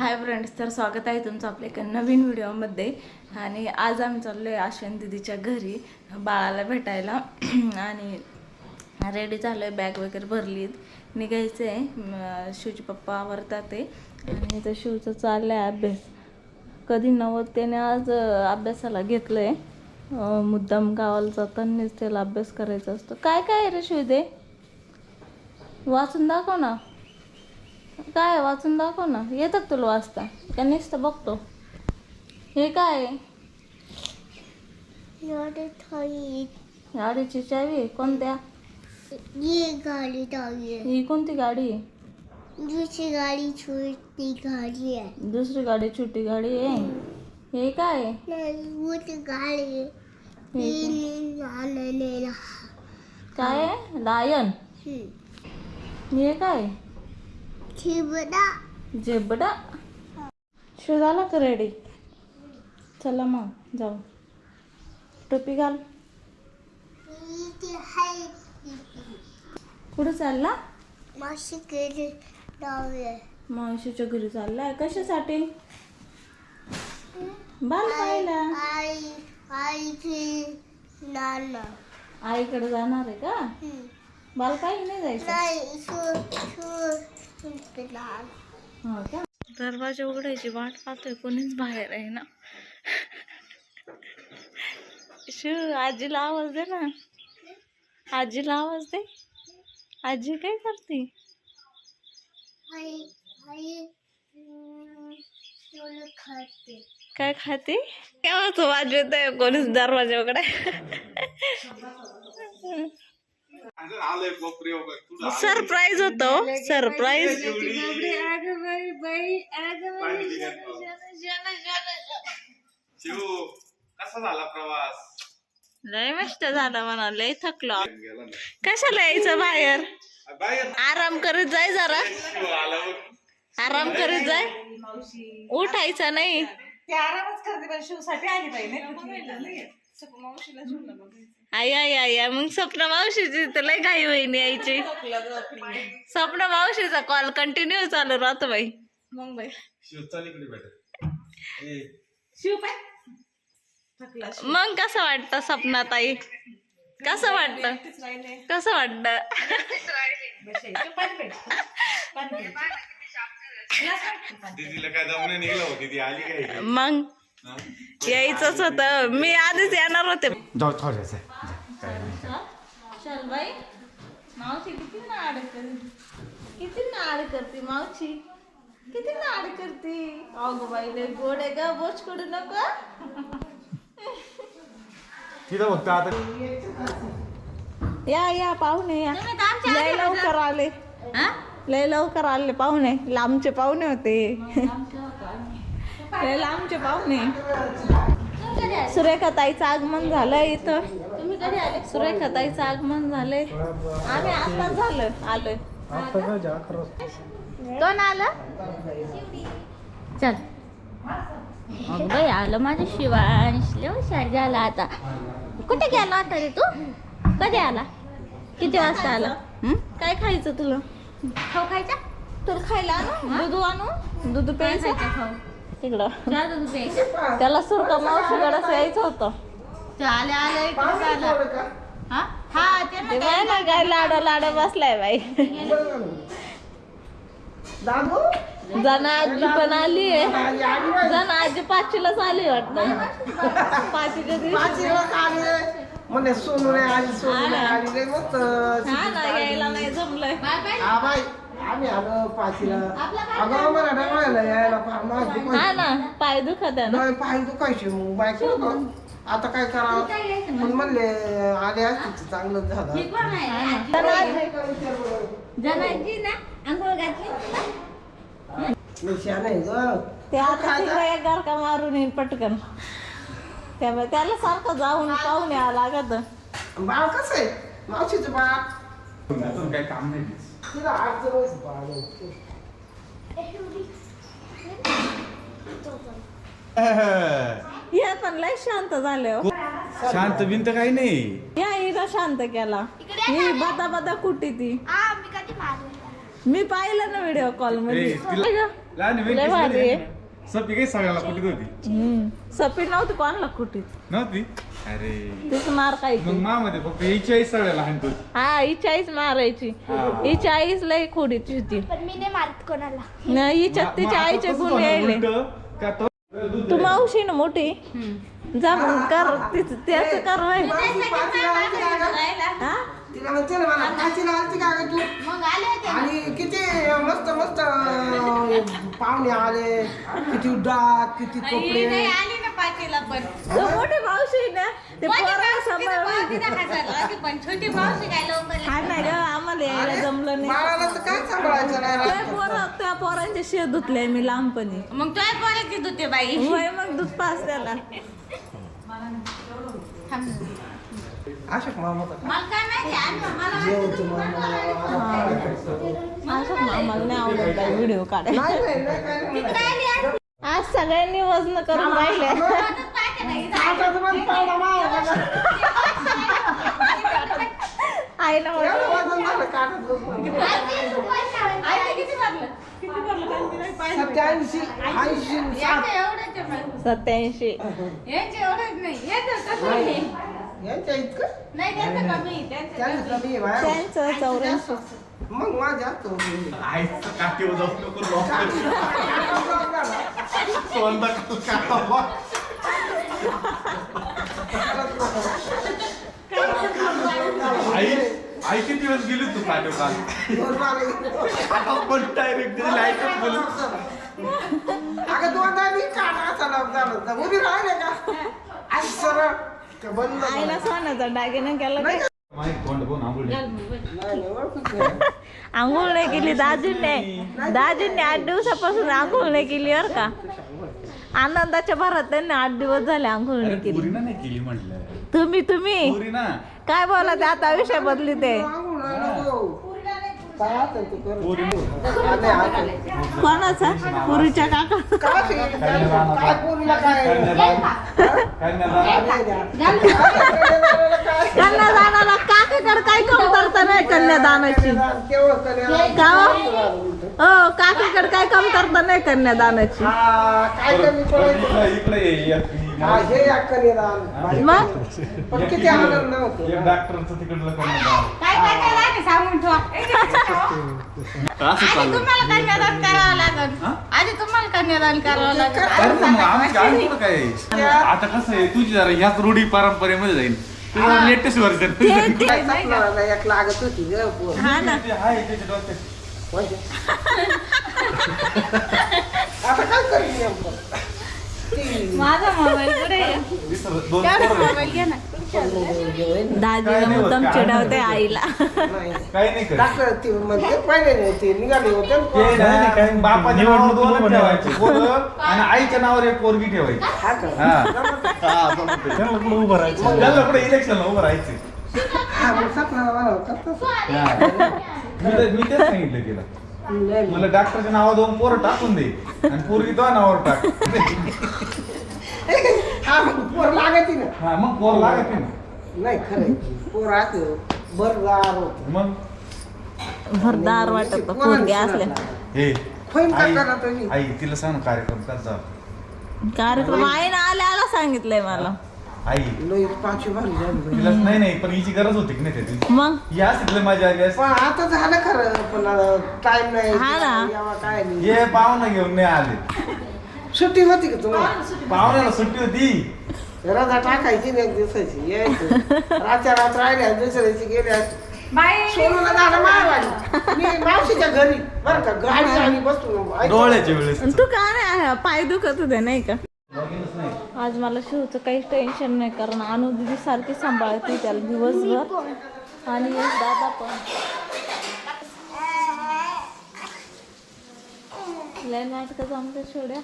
Hi friends तर स्वागत आहे तुमचं आपल्या एका नवीन व्हिडिओमध्ये. आणि आज आम्ही चाललो आहे आश्विन दिदीच्या घरी बाळाला भेटायला. आणि रेडी झालो आहे बॅग वगैरे भरली निघायचं आहे शिवचे पप्पा आवरतात ते. आणि तर शिवचं चाललं आहे अभ्यास. कधी नव्हत त्याने आज अभ्यासाला घेतलं आहे मुद्दाम गावाला जातानाच त्याला अभ्यास करायचा असतो. काय काय रे शिवदे? वाचून दाखव ना. काय आहे? वाचून दाखव ना. येतात तुला वाचता. का नुसतं बघतो. हे काय आहे? गाडीची चावी. कोणत्या? ये गाडी थाळी आहे. ही कोणती गाडी आहे? दुसरी गाडी छोटी गाडी आहे. दुसरी गाडी छोटी गाडी आहे. हे काय आहे? नाही मोठी गाडी आहे. हे ही झालेली काय आहे? लायन. हे काय आहे? ठिबडा जेबडा शिव झाला का रेडी चला मग जाऊ. टोपी घाल. कुठं चालला? माशी केली डावी आहे मावशीच्या घरी चाललाय. कशासाठी? बाल पाहिला आई नाना. आईकडे जाणार आहे का. बाल पाहिजे नाही जायचं? नाही शो शो दरवाजा उघडायची वाट पाहतोय कोणीच बाहेर आहे ना. शिव आजीला आवाज दे ना. आजीला आवाज दे. आजी काय करते? काय खाते? काय खाते केव्हाच वाजवत आहे कोणीच दरवाजा उघडाय सरप्राईज होतो. सरप्राईज शिव कसा झाला प्रवास लय मस्त झाला म्हणा लय थकलो. कशाला यायचं बाहेर? बाहेर आराम करीत जाय जरा. शिव आला बघ. आराम करीत जाय. उठायचं नाही. ते आरामच करते पण शिवसाठी आली पाहिजे आई आई आई आई. मग स्वप्न मावशीची तर लय घाई होईन यायची. स्वप्न मावशीचा कॉल कंटिन्यू चालू राहतो बाई. मग बाई. शिव पाय. मग कसं वाटतं सपनात आई? कसं वाटतं? कसं वाटतं? मग? यायचंच होतं. मी आधीच येणार होते. जाऊ थोडंसं चल बाई मावशी किती नाड करते? किती नाड करते मावशी? किती नाड करते? अगो बाई लय गोड आहे का बोच कडू नको? तिथं फक्त आता. या या पाहुणे या. लय लवकर आले. लय लवकर आले पाहुणे. लांबचे पाहुणे होते. लय लांबचे पाहुणे. सुरेखाताईचं आगमन झालंय इथं. सुरेखाताईचं आगमन झालंय. आम्ही आताच झालं आलोय. कोण आलं? चल. बाई आलं माझं शिवांश हुशार झाला आता. कुठे गेला आता रे तू? कधी आला? किती वाजता आला? हं? काय खायचं तुला? खाऊ खायचा? तुला खायला आणू. दूध आणू? दूध प्यायचं? तिकडं. त्याला सुरका मावशीकडे यायचं होतं. ते बाय ना. काय लाडो लाडो बसलाय बाई. जना आजी पण आली आहे. जना आजी पाचवीलाच आली वाटतं. पाचवीच्या दिवशी. म्हणे सोनू नाही आली सोनू नाही आली रे मस्त हा ना यायला नाही जमलंय. हा बाई आम्ही आलो पाचीला अगं आम्हाला डोळ्याला यायला फार मास हा दुखायची ना पाय दुखत आहे ना. पाय दुखायचे मग. बायको आता काय करावं? पण म्हणले आले असते तर चांगलं झालं. नाही ग. ते आता एक गारका मारून येईल पटकन. त्यामुळे त्याला सारखं जाऊन पाहून यावं लागत. बाळ कसं आहे? मावशीचं बाळ. अजून काय काम नाही. तिला आठ. हे पण लय शांत झाले हो. शांत बिंत काही नाही. या हिला शांत केला. ही बदा बदा कुटी ती? मी पाहिलं ना व्हिडिओ कॉलमध्ये. लय भारी आहे. सपी काही सगळ्याला कुठे होती? हम्म. सपी नव्हती कोणाला कुठीच नव्हती? अरे. तीच मार मग खायची मामध्ये फक्त हिची आई सगळ्याला हाणतो हा ही चाळीस मारायची. ही. चाळीस लय खोडीची होती. पण मी नाही मारत कोणाला. नाही हिच्या मग तिच्या आईचे गुण यायले? का तो- तू मावशी ना मोठी? जा मग कर तिच त्याच कर बाई. पाचीला आलती का गं? हा? तिला म्हणते ना मला आलती का गं तू? मग आले होते आणि किती मस्त मस्त अं, पाहुणे आले. किती डाक किती कपडे आली ना पाचीला पण. तू मोठी मावशी ना ते पोरं सांभाळून पण छोटी मावशी काय लवकर हा नाही. ग आम्हाला यायला जमलं नाही. बाळाला तर काय सांभाळायचं नाही त्या राहत. पोरं त्या पोरांचे शे धुतले मी लहानपणी. मग तुला पोराची धुते बाई? वय मग दूध पास त्याला. अशोक मामा तर मला काय माहिती आणि मला जेवतो मामा असं आम्हाला नाही आवडत बाई व्हिडिओ काढायला नाही नाही नाही, काय नाही म्हणत. आज सगळ्यांनी वजन करून राहिले आता तर मग पाहुणा मावा बघा. आईला म्हटलं, एवढं वजन झालं काढत बसलो. किती भरलं किती भरलं त्यांनी नाही पाहिलं. सत्याऐंशी ऐंशी सात यांचं एवढंच आहे बाई. सत्याऐंशी यांचं एवढंच नाही यांचं तसं नाही यांच्या इतकं? नाही त्यांचं कमी आहे, त्यांचं त्यांचं कमी आहे. बाया. त्यांचं चौऱ्याऐंशी. मग माझ्या जास्त होते. आईचं काठीवर जाऊ नको लोक. तोंडात काढावा. आई आई किती दिवस गेली तू काठीवर काल पण डायरेक्ट लाईटच बोलू. अगं दोनदा मी काढा चला झालं उभी राहिले का? सरळ. का बंद आईला सोन्याचा दागिना केला काय. आंघोळ नाही. केली दाजींनी. दाजींनी आठ दिवसापासून आंघोळ नाही केली बरं का. आनंदाच्या भरात त्यांनी आठ दिवस झाले आंघोळ अरे नाही केली तुम्ही तुम्ही? काय बोला ते आता विषय बदली ते कोणाचा? पुरीच्या काका? कन्यादानाला काकीकडे काय कमतरता नाही कन्यादानाची. का हो? काकीकडे काय कमतरता नाही कन्यादानाची? हा, काय मग? पण किती आनंद नव्हतो एक डॉक्टरचं तिकडलं कन्यादान काय काय काय सांगून ठेवा? असं आधी तुम्हाला कन्यादान करावं लागल? हा? आधी तुम्हाला कन्यादान करावं लागल? अरे मग आमच्या आई कुठं काय आता कसं आहे तुझी जरा ह्याच रूढी परंपरेमध्ये जाईल तुझं लेटेस्ट काय सपनाला एक लागत होती ग पोर. हा ना? आता काय करीन नेमकं? माझा मोबाईल कुठे. मोबाईल घे ना. दाजीला मुद्दाम चिडवते आईला. नाही. काही नाही करत. डॉक्टर ती म्हणजे पहिले नाही ते निघाले होते ते ना. ना, बापाच्या नावावर दोन ठेवायचे पोरं आणि आईच्या नावावर एक पोरगी ठेवायची. हा का? हा. त्यांना पुढे उभं राहायचं. पुढे इलेक्शनला उभं राहायचे. हा, मग सपनाला? मी तेच सांगितलं तिला. मला डॉक्टरच्या नावावर दोन पोरं टाकून दे. आणि पोरगी तो नावावर टाक. हा, मग पोर लागती ना. हा मग पोर लागत ना. नाही खरं पोर राहते बरदार होते. मग? भरदार वाटत पोरगे असल्या. हे का आई करा तुम्ही. आई तिला सांग ना कार्यक्रम कसा कार्यक्रम आईनं आल्या आला सांगितलंय मला. आई. लई पाचवी भारी झाली तिला नाही नाही पण हिची गरज होती की नाही त्याची. मग? या तिथलं माझ्या आली असती. पण आता झालं खरं पण टाइम नाही हा ना. यावा काय नाही. ये पाहुणं घेऊन नाही आले. सुट्टी होती का तुम्हाला? पाहुण्याला सुट्टी होती. रजा टाकायची ना एक दिवसाची. यायचं. रातच्या रात राहिल्या दुसऱ्या दिवशी गेल्या बाई. सोनूला झालं मारवाडी मी मावशीच्या घरी बरं का गाडी बसलो. डोळ्याच्या वेळेस. तू का नाही पाय दुखत होते नाही का? आज मला शिवचं काहीच टेन्शन नाही कारण अनु दिदी सारखी सांभाळते त्याला दिवसभर. आणि दादा पण. लय नाटकं जमते शेवड्या.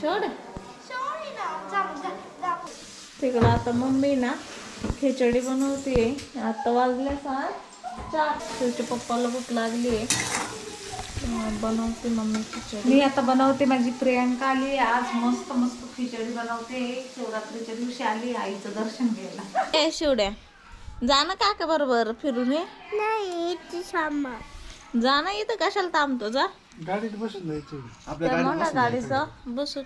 शेवड? तिकडं आता मम्मी ना खिचडी बनवते आता वाजल्या सात चार. शिवच्या पप्पाला भूक लागली आहे बनवते मम्मी खिचडी. मी आता बनवते माझी प्रियांका आली. आज मस्त मस्त खिचडी बनवते. शिवरात्रीच्या दिवशी आली आईचं दर्शन घ्यायला. ए शिवड्या. जा ना काका बरोबर फिरून ये. नाही जा ना इथं कशाला थांबतो? जा. गाडीत बसून जायचं त्या मोठ्या गाडीचं बसू.